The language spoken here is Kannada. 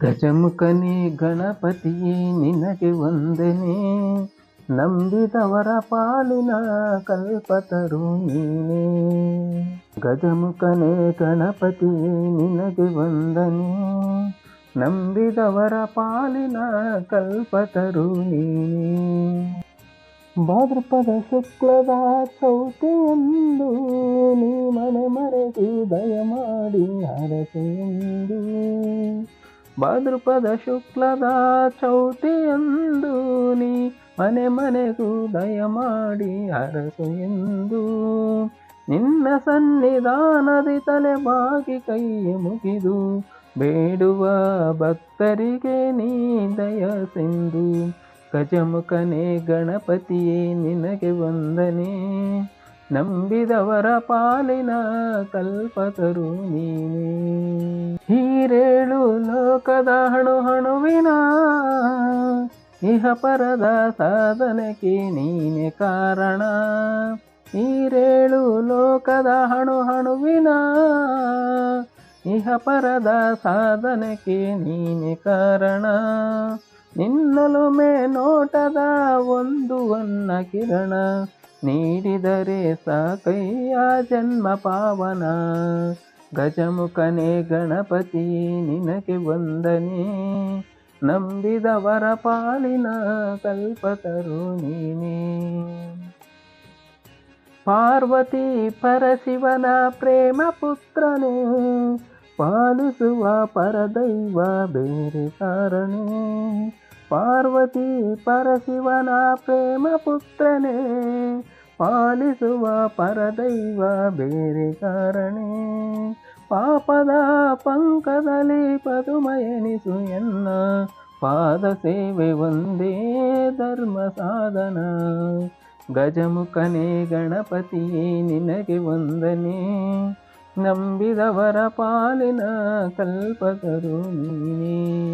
ಗಜಮುಖನೇ ಗಣಪತಿಯೇ, ನಿನಗೆ ವಂದನೆ. ನಂಬಿದವರ ಪಾಲಿನ ಕಲ್ಪತರು ನೀನೇ. ಗಜಮುಖನೇ ಗಣಪತಿಯೇ, ನಿನಗೆ ವಂದನೆ. ನಂಬಿದವರ ಪಾಲಿನ ಕಲ್ಪತರು ನೀನೇ. ಭಾದ್ರಪದ ಶುಕ್ಲದ ಚೌತಿಯಂದು ನೀ ಮನೆ ಮರೆತು ದಯಮಾಡಿ ಹರಸೆಂದು ಭಾದ್ರಪದ ಶುಕ್ಲದ ಚೌತಿಯಂದು ನೀ ಮನೆ ಮನೆಗೂ ದಯಮಾಡಿ ಅರಸು ಎಂದು. ನಿನ್ನ ಸನ್ನಿಧಾನದಿ ತಲೆ ಬಾಗಿ ಕೈ ಮುಗಿದು, ಬೇಡುವ ಭಕ್ತರಿಗೆ ನೀ ಸಿಂಧು. ಗಜಮುಖನೇ ಗಣಪತಿಯೇ ನಿನಗೆ ವಂದನೆ. ನಂಬಿದವರ ಪಾಲಿನ ಕಲ್ಪತರು ನೀನೇ. ಹೀರೇಳು ಲೋಕದ ಹಣು ಹಣುವಿನ ಇಹ ಪರದ ಸಾಧನೆಗೆ ನೀನೆ ಕಾರಣ. ಈರೇಳು ಲೋಕದ ಹಣು ಹಣುವಿನ ಇಹ ಪರದ ಸಾಧನೆಗೆ ನೀನೆ ಕಾರಣ. ನಿನ್ನಲುಮೆ ನೋಟದ ಒಂದು ಅನ್ನ ಕಿರಣ ನೀಡಿದರೆ ಸಾಕಯ್ಯ ಜನ್ಮ ಪಾವನ. ಗಜಮುಖನೇ ಗಣಪತಿ ನಿನಗೆ ವಂದನೆ. ನಂಬಿದವರ ಪಾಲಿನ ಕಲ್ಪತರು ನೀನೇ ಪಾರ್ವತಿ ಪರಶಿವನ ಪ್ರೇಮ ಪುತ್ರನೇ, ಪಾಲಿಸುವ ಪರದೈವ ಬೇರೆ ಕಾರಣೇ. ಪಾರ್ವತಿ ಪರಶಿವನ ಪ್ರೇಮ ಪುತ್ರನೇ ಪಾಲಿಸುವ ಪರದೈವ ಬೇರೆ ಕಾರಣೇ. ಪಾಪದ ಪಂಕದಲ್ಲಿ ಪದುಮಯನಿಸು ಎನ್ನ. ಪಾದ ಸೇವೆ ಒಂದೇ ಧರ್ಮ ಸಾಧನ. ಗಜಮುಖನೇ ಗಣಪತಿಯೇ ನಿನಗೆ ವಂದನೆ. ನಂಬಿದವರ ಪಾಲಿನ ಕಲ್ಪತರು ನೀನೇ